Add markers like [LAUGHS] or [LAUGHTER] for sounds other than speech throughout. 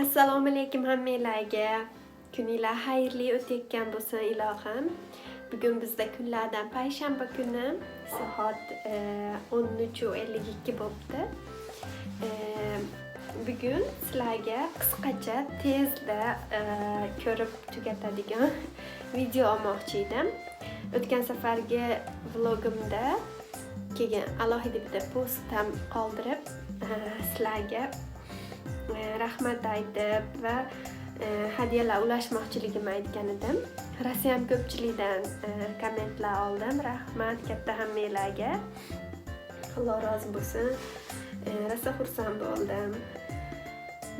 assalomu alaykum hammanglarga kuninglar xayrli o'tayotgan bo'lsin ilohim. Bugun bizda kunlardan payshanba kuni soat e, o'n uch ellik ikki bo'libdi. E, bugun sizlarga qisqacha tezda e, ko'rib tugatadigan [LAUGHS] video olmoqchi edim. O'tgan safargi vlogimda kelgan alohida bitta post ham qoldirib sizlarga E, rahmat aytib va e, hadyalar ulashmoqchiligimni aytgan edim. Rosayam ko'pchilikdan e, kommentlar oldim. Rahmat katta hammanglarga alloh rozi bo'lsin. Rosa xursand bo'ldim.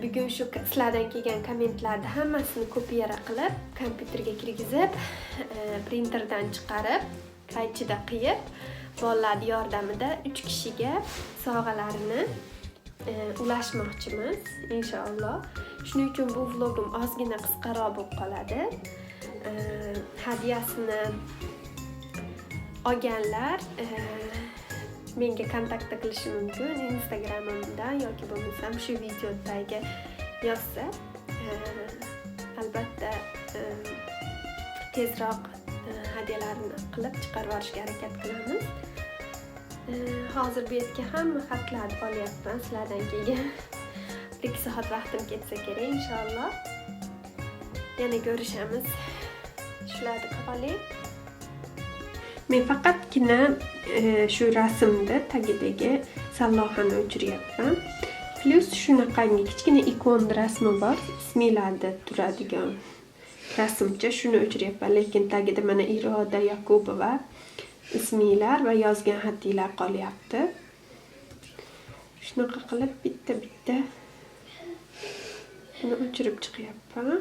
Bugun shu sizlardan kelgan kommentlarni hammasini kopiyara qilib kompyuterga kirgizib printerdan chiqarib qaychida qiyib bolalarni yordamida uch kishiga sovg'alarini e, ulashmoqchimiz inshaalloh. Shuning uchun bu vlogim ozgina qisqaroq bo'lib qoladi. E, hadyasini olganlar e, menga kontaktda qilishi mumkin instagramimdan yoki bo'lmasam shu videodagi yozsa. E, albatta e, tezroq e, hadyalarni qilib chiqarib yuborishga harakat qilamiz. Hozir bu yerga hamma xatlarni olyapman sizlardan keyin. Bir [LAUGHS] ikki soat vaqtim ketsa kerak inshaalloh. Yana ko'rishamiz. Shularni qoling men faqatgina e, shu rasmni tagidagi sallohani o'chiryapman. Plyus shunaqangi kichkina ikon rasmi bor ismlarda turadigan rasmcha shuni o'chiryapman. Lekin tagida mana iroda yakubova ismilar va yozgan xatinglar qolyapti. Shunaqa qilib bitta bitta buni o'chirib chiqyapman.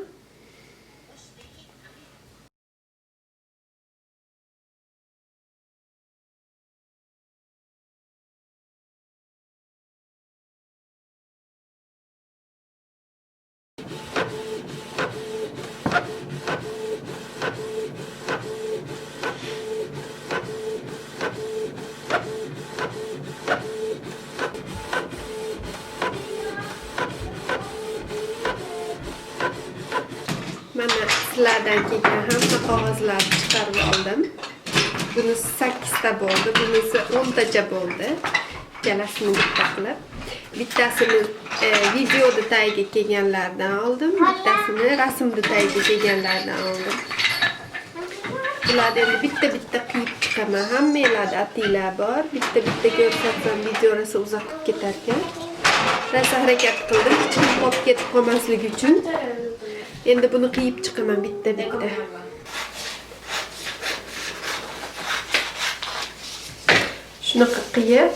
Mana sizlardan kelgan hamma qog'ozlarni chiqarib oldim. Bunisi 8 ta bo'ldi, bunisi 10 tacha bo'ldi. Ikkalasini bitta qilib. Bittasini e, videoda tagiga kelganlardan oldim, bittasini rasmda tagiga kelganlardan oldim. Bularni endi bitta-bitta qiyib chiqaman. Hammanglarda atinglar bor. Bitta-bitta ko'rsatsam video rosa uzoq bo'lib ketar ekan. Rosa harakat qildim, kichkina qolib ketib qolmasligi uchun. Endi buni qiyib chiqaman bitta-bitta. Shunaqa qiyib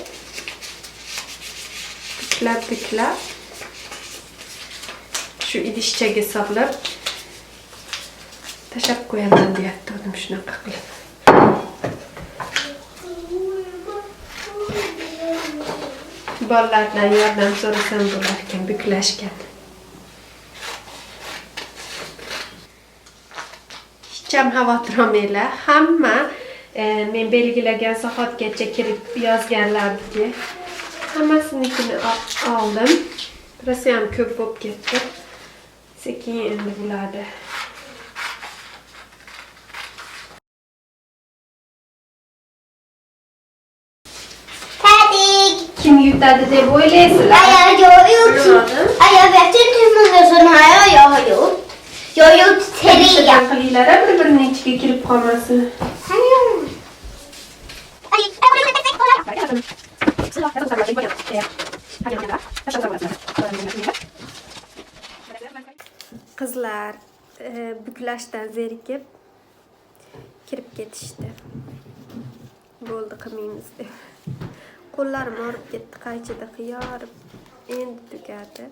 tiklab-tiklab shu idishchaga solib tashlab qo'yaman deyapti odim shunaqa qilib. Bolalardan yordam so'rasam bo'lar ekan buklashgan. hecham xavotir olmanglar hamma e, men belgilagan soatgacha kirib yozganlarniki hammasinikini ol- oldim rosayam ko'p bo'lib ketdi sekin endi bo'ladi kim yutadi deb o'ylaysizlar Aj, jag har gjort... Bilmadim. Aj, jag vet inte hur många sådana här jag har gjort. Jag har gjort tre. Ishtadan qilinglar bir birini ichiga kirib qolmasin qizlar e, buklashdan zerikib kirib ketishdi bo'ldi qilmaymiz deb qo'llarim og'rib ketdi qaychida qiyorib endi tugadi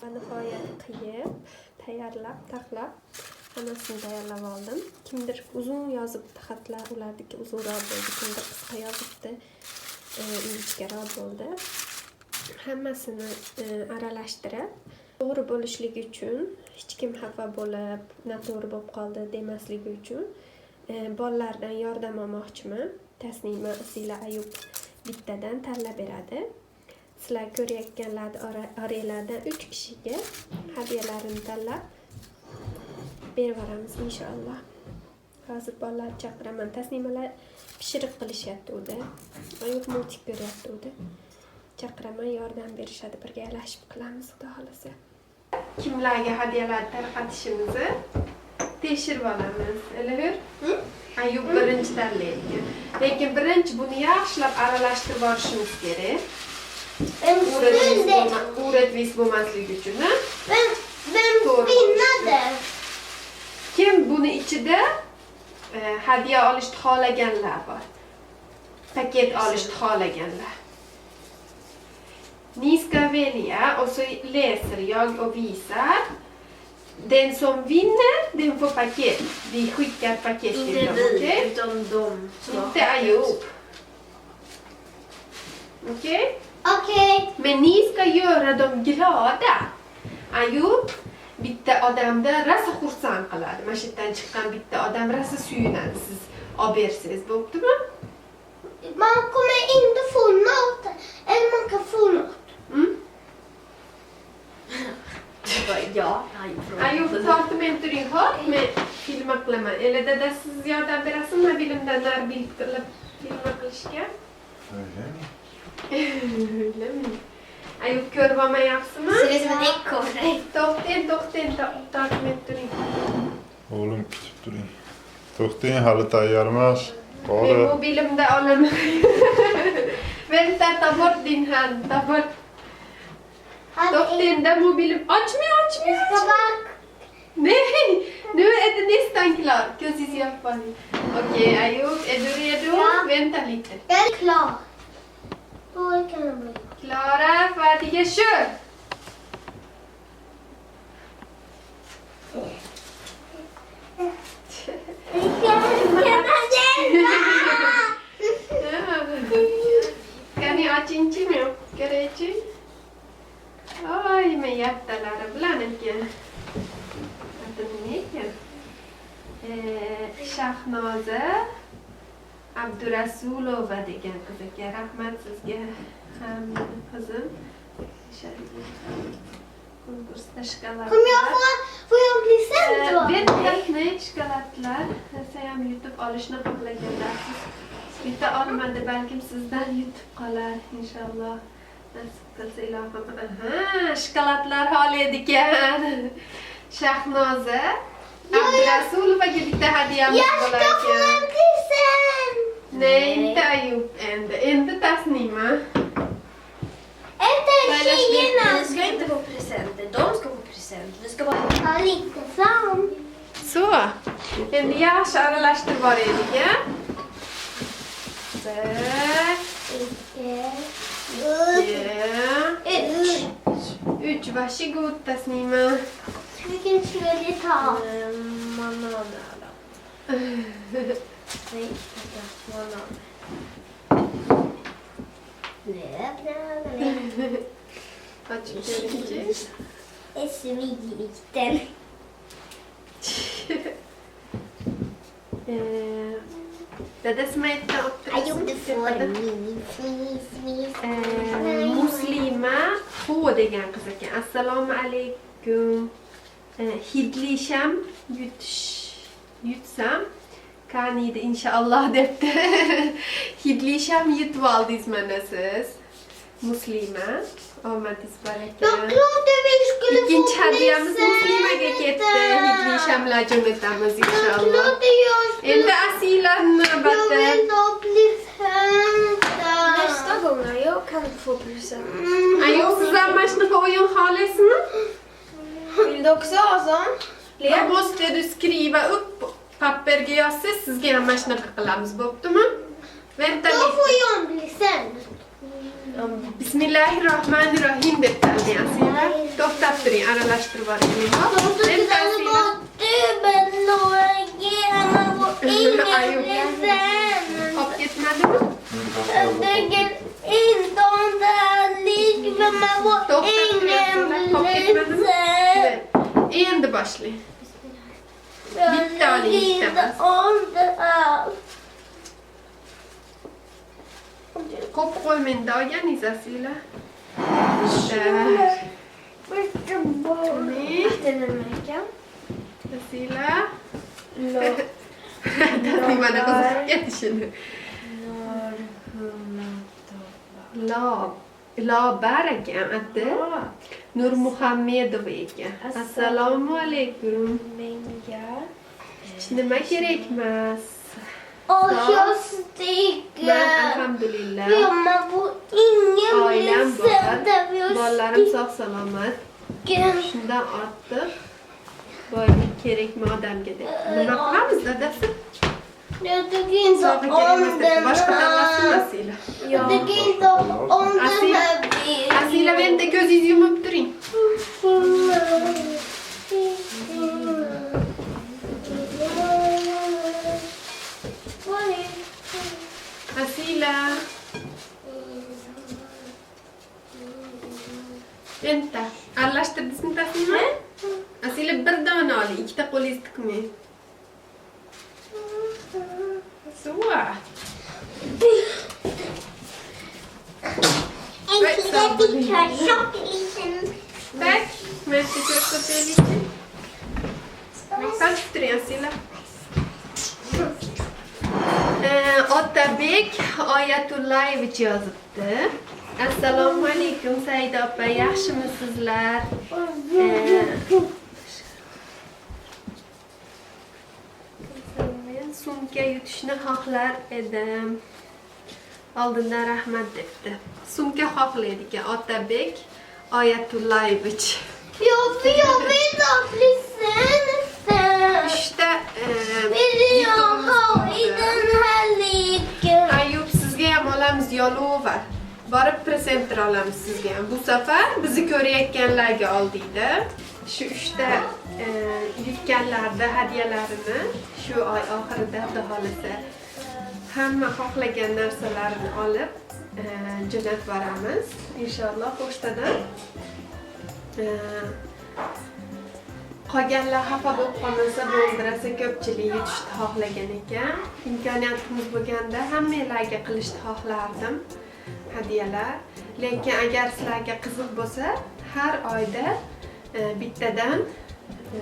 va nihoyat qiyib tayyorlab taxlab hammasini tayyorlab oldim. Kimdir uzun yozibdi xatlar ularniki uzunroq bo'ldi kimdir qisqa yozibdi e, ingichkaroq bo'ldi. Hammasini e, aralashtirib to'g'ri bo'lishligi uchun hech kim xafa bo'lib noto'g'ri bo'lib qoldi demasligi uchun e, bolalardan yordam olmoqchiman. Tasnima asila ayub bittadan tanlab beradi. Sizlar ko'rayotganlar ora- oranglardan uch kishiga hadyalarini tanlab berib yuboramiz inshaalloh. Hozir bolalarni chaqiraman. Taslimalar pishiriq qilishyapti uda. Oyim multik ko'ryapti uda. Chaqiraman yordam berishadi. Birgalashib qilamiz xudo xohlasa. Kimlarga hadyalar tarqatishimizni tekshirib olamiz. Ilg'ir ayub birinchi tanlaydi lekin birinchi buni yaxshilab aralashtirib olishimiz kerak Skulle... bo'lma- uretvis bo'lmasligi uchun a? Vem, vem Doğru. vinnade? kim buni ichida e, hadya olishni xohlaganlar bor paket olishni xohlaganlar Ni ska välja och så läser jag och visar. Den som vinner, den får paket. Vi skickar paket till Inte dem, vi, okej? utan de som har Inte Ayub. Okej? Okej. Men ni ska göra dem glada. Ayub bitta odamni rosa xursand qiladi. Yerdan chiqqan bitta odam rosa suyunadi siz olib bersangiz, bo'ptimi? Man kommer inte få något. Eller man kan få något. Mm? Ja, han gjorde Ayub tortimenturing hor, men filma qilaman. Elida siz yordam berasizmi bilimdan narbil qilib filma qilishga? Öylemi? Ayub ko'rib olmayapsizmi? Ser ut som ett ekorre. To'xtang, to'xtang, to- tortimenturing. Oğlum kütüp durayım. To'xtang hali tayyor emas. Men Qora. mobilimda olaman. [LAUGHS] Vänta, ta bort din hand, ta bort. Hadi. To'xtangda mobilim. Ochmay, ochmay, ochmay. bara... Nej, nu är det nästan klart. Precis i alla fall. Okej, Ayub, är du redo? Ja. Vänta lite. Jag är klar. Då kan jag börja. Klara, Abdurasulova degan qiz ekan. Rahmat sizga ham qizim. Konkursda sänd då? Ventlatni shkolatlar ham yutib olishni xohlaganlarsiz. Bitta olmadi, balkim sizdan yutib qolar inshaalloh. Nasib qilsa ilohim. Aha, shkolatlar oladi ekan. [LAUGHS] Shahnoza Abdurasulovaga bitta hadyamiz bo'lar ekan. En present! Nej, inte Ayub endi. Endi Tasnima. Efter Vi tjejerna. ska inte få presenter, de ska få present. Vi ska bara... Ta lite fram. So, endi yaxshi aralashtirib boraylik, a? Tak. Inte. Ja. Ut. Uch, varsågod Tasnima. Vilken ska vi ta? Um, [LAUGHS] bananer då. Nej, vänta. Banan. Aç birinci. är smitliten. Eh, Dede smeta upp Jag gjorde för min fnis, fnis. Eh, Muslima H degan qiz ekan. Assalomu alaykum. Hidlisham yutish yutsam kaniydi inshaalloh debdi. Hidlisham yutib oldingiz mana siz. Muslima. Omadingiz bor Jag ekan. trodde vi skulle Ikkinchi få hadyamiz Muslimaga ketdi. Hidlishamlar jo'natamiz Jag jag Jag jag kan få present. Ayol siz ham mana shunaqa o'yin xohlaysizmi? Vill du också ha sån? Då måste du skriva upp papperga yozsa sizga ham mana shunaqa qilamiz, bo'ptimi? Vänta Då får lite. jag en present. Bismillahirrohmanirrohim deb Asila. To'xtab turing, aralashtirib yuboring. Olib ketmadimi? To'xtab ingen turing. Olib ketmadimi? Endi boshlang. Jag Bitta och tycker lite, inte om det här. Ko'p qo'ymaydi olganingiz asila. Ne? Vattenamerikan. Asila. Låg. Tasmimani qiziqib ketishini. Norrhumlatoppa. Lob. Lobar ekan ati. Nur Muhammedova ekan. Assalomu nima kerak emas. Och Ja. jag Men sticker. alhamdulillah. Hemma bor ingen Oilam blir bor. sänd där vi har Bolalarim sog' salomat. sticken. Shundan ortib boylik kerakmi odamga deb. Nima qilamiz dadasi? Jag tycker inte Sog'i kerak om emas deb. Priscila. انت قلشت باسم تسمع اصيل البرده ونالي كي تقولي استكمي سوا And see the picture, chocolate. Back, mas picture chocolate. Faz estranho, Sila. Otabek Oyatullayevich yozibdi. Assalomu alaykum Saida opa, yaxshimisizlar? Ee, men sumka yutishni xohlar edim. Oldindan rahmat debdi. Sumka xohlaydi ekan Otabek Oyatullayevich. Jag vill, jag Borib presentlar olamiz sizga ham. Bu safar bizni ko'rayotganlarga oldingda. Shu uchta e, yutganlarda hadyalarini shu oy oxirida xudo xohlasa hamma xohlagan narsalarini olib e, jo'natib boramiz. Inshaalloh pochtadan. E, qolganlar xafa bo'lib qolmasa bo'ldi rosa ko'pchilik yutishni xohlagan ekan imkoniyatimiz bo'lganda hammanglarga qilishni xohlardim hadyalar lekin agar sizlarga qiziq bo'lsa har oyda e, bittadan e,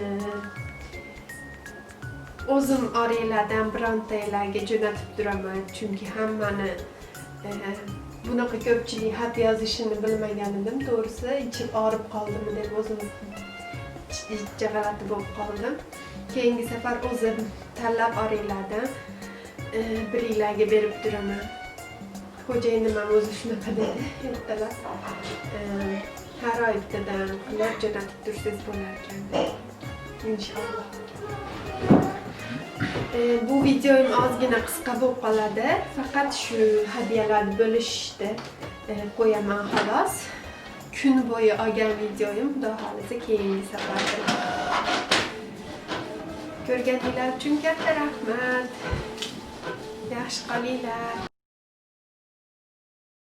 o'zim oranglardan birontanglarga jo'natib turaman. Chunki hammani e, bunaqa ko'pchilik xat yozishini bilmagan edim to'g'risi ichim og'rib qoldimi deb o'zim ichcha g'alati bo'lib qoldim. Keyingi safar o'zim tanlab oranglardan e, biringlarga berib turaman xo'jayinim ham o'zi shunaqa dedi ertalab E, har oy bittadan qilib jo'natib tursangiz bo'larkan inshaalloh E, bu videoyim ozgina qisqa bo'lib qoladi faqat shu hadyalarni bo'lishishda e, qo'yaman xolos kun bo'yi olgan videoyim xudo xohlasa keyingi safarda ko'rganinglar uchun katta rahmat yaxshi qolinglar